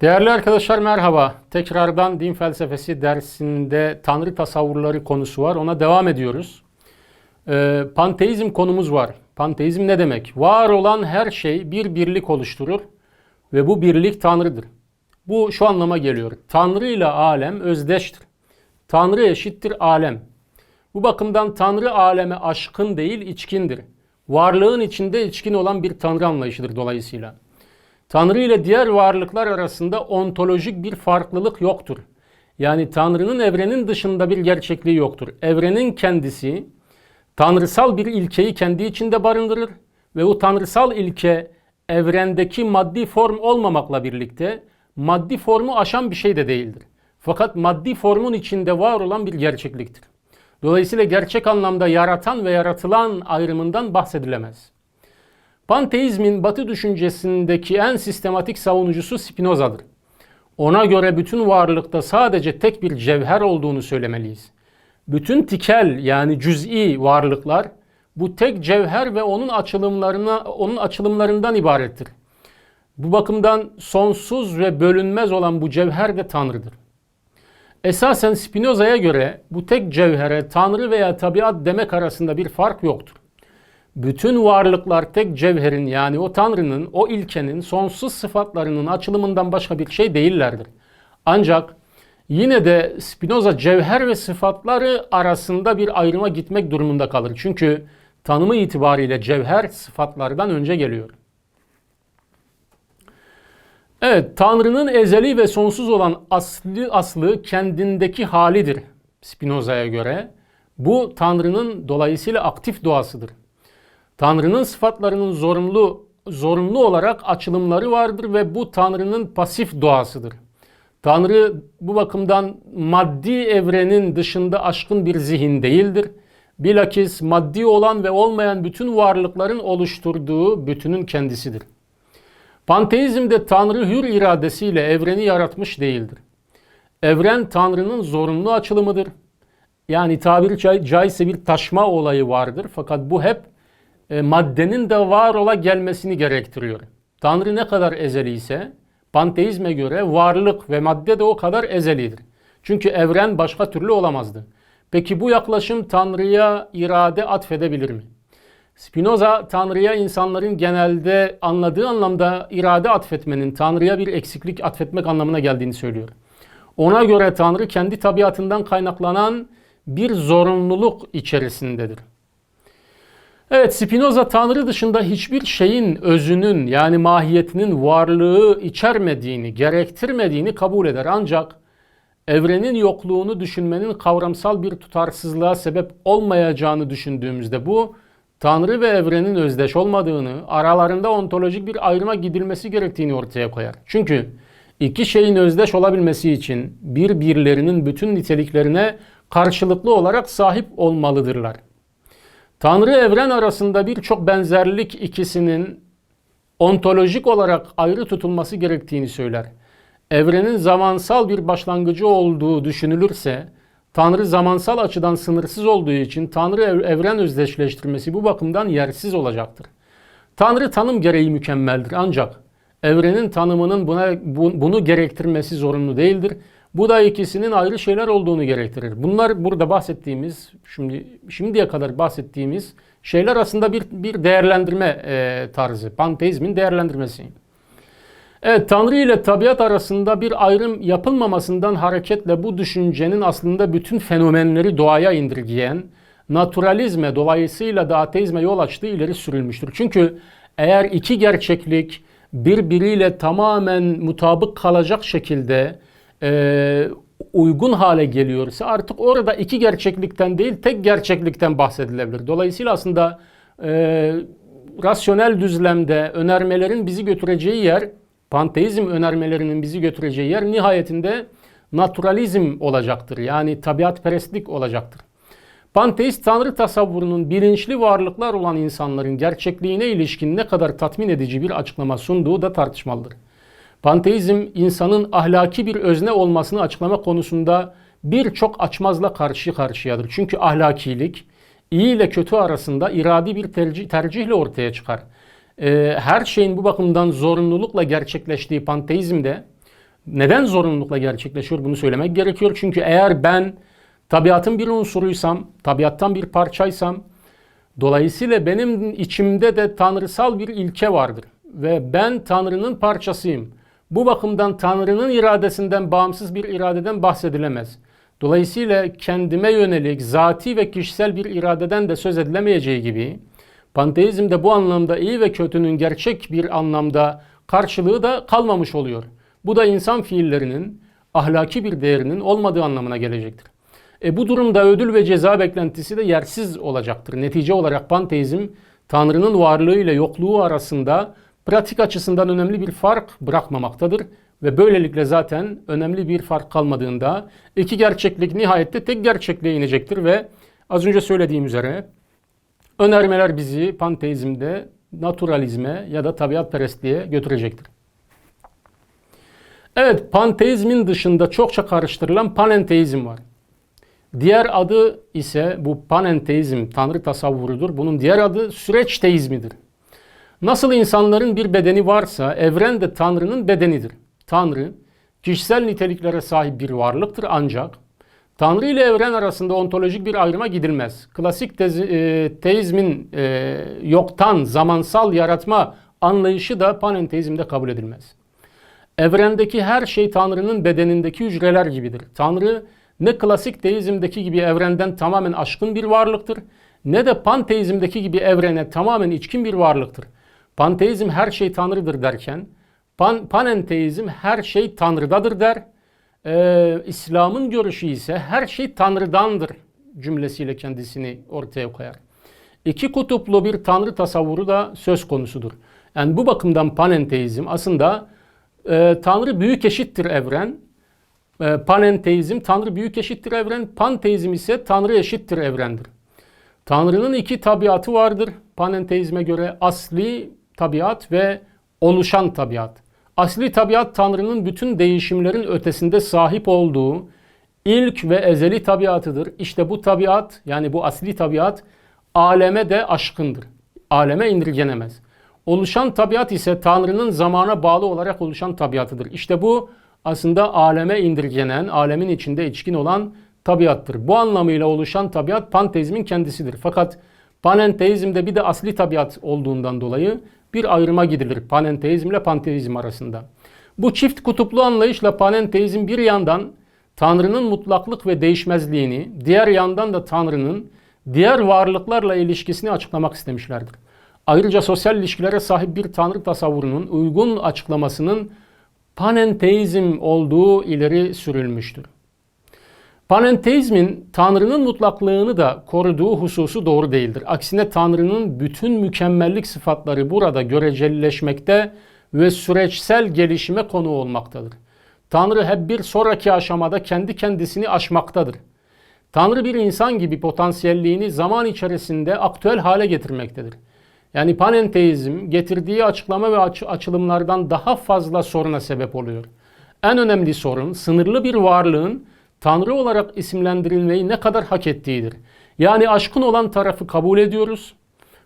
Değerli arkadaşlar merhaba. Tekrardan din felsefesi dersinde tanrı tasavvurları konusu var. Ona devam ediyoruz. Ee, panteizm konumuz var. Panteizm ne demek? Var olan her şey bir birlik oluşturur ve bu birlik tanrıdır. Bu şu anlama geliyor. Tanrı ile alem özdeştir. Tanrı eşittir alem. Bu bakımdan Tanrı aleme aşkın değil içkindir. Varlığın içinde içkin olan bir Tanrı anlayışıdır dolayısıyla. Tanrı ile diğer varlıklar arasında ontolojik bir farklılık yoktur. Yani Tanrı'nın evrenin dışında bir gerçekliği yoktur. Evrenin kendisi tanrısal bir ilkeyi kendi içinde barındırır ve bu tanrısal ilke evrendeki maddi form olmamakla birlikte maddi formu aşan bir şey de değildir. Fakat maddi formun içinde var olan bir gerçekliktir. Dolayısıyla gerçek anlamda yaratan ve yaratılan ayrımından bahsedilemez. Panteizmin batı düşüncesindeki en sistematik savunucusu Spinoza'dır. Ona göre bütün varlıkta sadece tek bir cevher olduğunu söylemeliyiz. Bütün tikel yani cüz'i varlıklar bu tek cevher ve onun açılımlarına onun açılımlarından ibarettir. Bu bakımdan sonsuz ve bölünmez olan bu cevher de Tanrı'dır. Esasen Spinoza'ya göre bu tek cevhere Tanrı veya tabiat demek arasında bir fark yoktur. Bütün varlıklar tek cevherin yani o Tanrı'nın, o ilkenin sonsuz sıfatlarının açılımından başka bir şey değillerdir. Ancak yine de Spinoza cevher ve sıfatları arasında bir ayrıma gitmek durumunda kalır. Çünkü tanımı itibariyle cevher sıfatlardan önce geliyor. Evet, Tanrı'nın ezeli ve sonsuz olan aslı, aslı kendindeki halidir Spinoza'ya göre. Bu Tanrı'nın dolayısıyla aktif doğasıdır. Tanrı'nın sıfatlarının zorunlu zorunlu olarak açılımları vardır ve bu Tanrı'nın pasif doğasıdır. Tanrı bu bakımdan maddi evrenin dışında aşkın bir zihin değildir. Bilakis maddi olan ve olmayan bütün varlıkların oluşturduğu bütünün kendisidir. Panteizmde Tanrı hür iradesiyle evreni yaratmış değildir. Evren Tanrı'nın zorunlu açılımıdır. Yani tabiri caizse bir taşma olayı vardır fakat bu hep e, maddenin de var ola gelmesini gerektiriyor. Tanrı ne kadar ezeli ise panteizme göre varlık ve madde de o kadar ezelidir. Çünkü evren başka türlü olamazdı. Peki bu yaklaşım Tanrı'ya irade atfedebilir mi? Spinoza Tanrı'ya insanların genelde anladığı anlamda irade atfetmenin Tanrı'ya bir eksiklik atfetmek anlamına geldiğini söylüyor. Ona göre Tanrı kendi tabiatından kaynaklanan bir zorunluluk içerisindedir. Evet Spinoza Tanrı dışında hiçbir şeyin özünün yani mahiyetinin varlığı içermediğini, gerektirmediğini kabul eder. Ancak evrenin yokluğunu düşünmenin kavramsal bir tutarsızlığa sebep olmayacağını düşündüğümüzde bu Tanrı ve evrenin özdeş olmadığını, aralarında ontolojik bir ayrıma gidilmesi gerektiğini ortaya koyar. Çünkü iki şeyin özdeş olabilmesi için birbirlerinin bütün niteliklerine karşılıklı olarak sahip olmalıdırlar. Tanrı evren arasında birçok benzerlik ikisinin ontolojik olarak ayrı tutulması gerektiğini söyler. Evrenin zamansal bir başlangıcı olduğu düşünülürse, Tanrı zamansal açıdan sınırsız olduğu için Tanrı evren özdeşleştirmesi bu bakımdan yersiz olacaktır. Tanrı tanım gereği mükemmeldir ancak evrenin tanımının buna bunu gerektirmesi zorunlu değildir. Bu da ikisinin ayrı şeyler olduğunu gerektirir. Bunlar burada bahsettiğimiz, şimdi şimdiye kadar bahsettiğimiz şeyler aslında bir bir değerlendirme e, tarzı, panteizmin değerlendirmesi. Evet, Tanrı ile tabiat arasında bir ayrım yapılmamasından hareketle bu düşüncenin aslında bütün fenomenleri doğaya indirgeyen, naturalizme dolayısıyla da ateizme yol açtığı ileri sürülmüştür. Çünkü eğer iki gerçeklik birbiriyle tamamen mutabık kalacak şekilde e, uygun hale geliyorsa artık orada iki gerçeklikten değil tek gerçeklikten bahsedilebilir. Dolayısıyla aslında e, rasyonel düzlemde önermelerin bizi götüreceği yer, panteizm önermelerinin bizi götüreceği yer nihayetinde naturalizm olacaktır. Yani tabiatperestlik olacaktır. Panteist tanrı tasavvurunun bilinçli varlıklar olan insanların gerçekliğine ilişkin ne kadar tatmin edici bir açıklama sunduğu da tartışmalıdır. Panteizm insanın ahlaki bir özne olmasını açıklama konusunda birçok açmazla karşı karşıyadır. Çünkü ahlakilik iyi ile kötü arasında iradi bir tercih, tercihle ortaya çıkar. Ee, her şeyin bu bakımdan zorunlulukla gerçekleştiği panteizmde Neden zorunlulukla gerçekleşiyor bunu söylemek gerekiyor. Çünkü eğer ben tabiatın bir unsuruysam, tabiattan bir parçaysam, dolayısıyla benim içimde de tanrısal bir ilke vardır. Ve ben Tanrı'nın parçasıyım. Bu bakımdan Tanrı'nın iradesinden bağımsız bir iradeden bahsedilemez. Dolayısıyla kendime yönelik zati ve kişisel bir iradeden de söz edilemeyeceği gibi panteizmde bu anlamda iyi ve kötünün gerçek bir anlamda karşılığı da kalmamış oluyor. Bu da insan fiillerinin ahlaki bir değerinin olmadığı anlamına gelecektir. E bu durumda ödül ve ceza beklentisi de yersiz olacaktır. Netice olarak panteizm Tanrı'nın varlığı ile yokluğu arasında pratik açısından önemli bir fark bırakmamaktadır ve böylelikle zaten önemli bir fark kalmadığında iki gerçeklik nihayette tek gerçekliğe inecektir ve az önce söylediğim üzere önermeler bizi panteizmde naturalizme ya da tabiatperestliğe götürecektir. Evet, panteizmin dışında çokça karıştırılan panenteizm var. Diğer adı ise bu panenteizm, tanrı tasavvurudur. Bunun diğer adı süreç teizmidir. Nasıl insanların bir bedeni varsa evren de Tanrı'nın bedenidir. Tanrı kişisel niteliklere sahip bir varlıktır ancak Tanrı ile evren arasında ontolojik bir ayrıma gidilmez. Klasik tezi, e, teizmin e, yoktan zamansal yaratma anlayışı da panenteizmde kabul edilmez. Evrendeki her şey Tanrı'nın bedenindeki hücreler gibidir. Tanrı ne klasik teizmdeki gibi evrenden tamamen aşkın bir varlıktır ne de panteizmdeki gibi evrene tamamen içkin bir varlıktır. Panteizm her şey Tanrı'dır derken pan, panenteizm her şey Tanrı'dadır der. Ee, İslam'ın görüşü ise her şey Tanrı'dandır cümlesiyle kendisini ortaya koyar. İki kutuplu bir Tanrı tasavvuru da söz konusudur. Yani bu bakımdan panenteizm aslında e, Tanrı büyük eşittir evren. E, panenteizm Tanrı büyük eşittir evren. Panteizm ise Tanrı eşittir evrendir. Tanrı'nın iki tabiatı vardır. Panenteizme göre asli tabiat ve oluşan tabiat. Asli tabiat Tanrı'nın bütün değişimlerin ötesinde sahip olduğu ilk ve ezeli tabiatıdır. İşte bu tabiat yani bu asli tabiat aleme de aşkındır. Aleme indirgenemez. Oluşan tabiat ise Tanrı'nın zamana bağlı olarak oluşan tabiatıdır. İşte bu aslında aleme indirgenen, alemin içinde içkin olan tabiattır. Bu anlamıyla oluşan tabiat panteizmin kendisidir. Fakat panenteizmde bir de asli tabiat olduğundan dolayı bir ayrıma gidilir panenteizm ile panteizm arasında. Bu çift kutuplu anlayışla panenteizm bir yandan Tanrı'nın mutlaklık ve değişmezliğini, diğer yandan da Tanrı'nın diğer varlıklarla ilişkisini açıklamak istemişlerdir. Ayrıca sosyal ilişkilere sahip bir Tanrı tasavvurunun uygun açıklamasının panenteizm olduğu ileri sürülmüştür. Panenteizmin Tanrı'nın mutlaklığını da koruduğu hususu doğru değildir. Aksine Tanrı'nın bütün mükemmellik sıfatları burada görecelileşmekte ve süreçsel gelişime konu olmaktadır. Tanrı hep bir sonraki aşamada kendi kendisini aşmaktadır. Tanrı bir insan gibi potansiyelliğini zaman içerisinde aktüel hale getirmektedir. Yani panenteizm getirdiği açıklama ve aç- açılımlardan daha fazla soruna sebep oluyor. En önemli sorun sınırlı bir varlığın Tanrı olarak isimlendirilmeyi ne kadar hak ettiğidir. Yani aşkın olan tarafı kabul ediyoruz.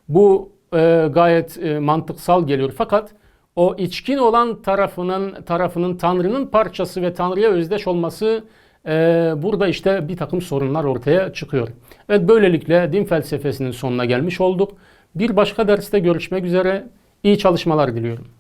Bu e, gayet e, mantıksal geliyor. Fakat o içkin olan tarafının tarafının Tanrı'nın parçası ve Tanrı'ya özdeş olması e, burada işte bir takım sorunlar ortaya çıkıyor. Evet böylelikle din felsefesinin sonuna gelmiş olduk. Bir başka derste görüşmek üzere. İyi çalışmalar diliyorum.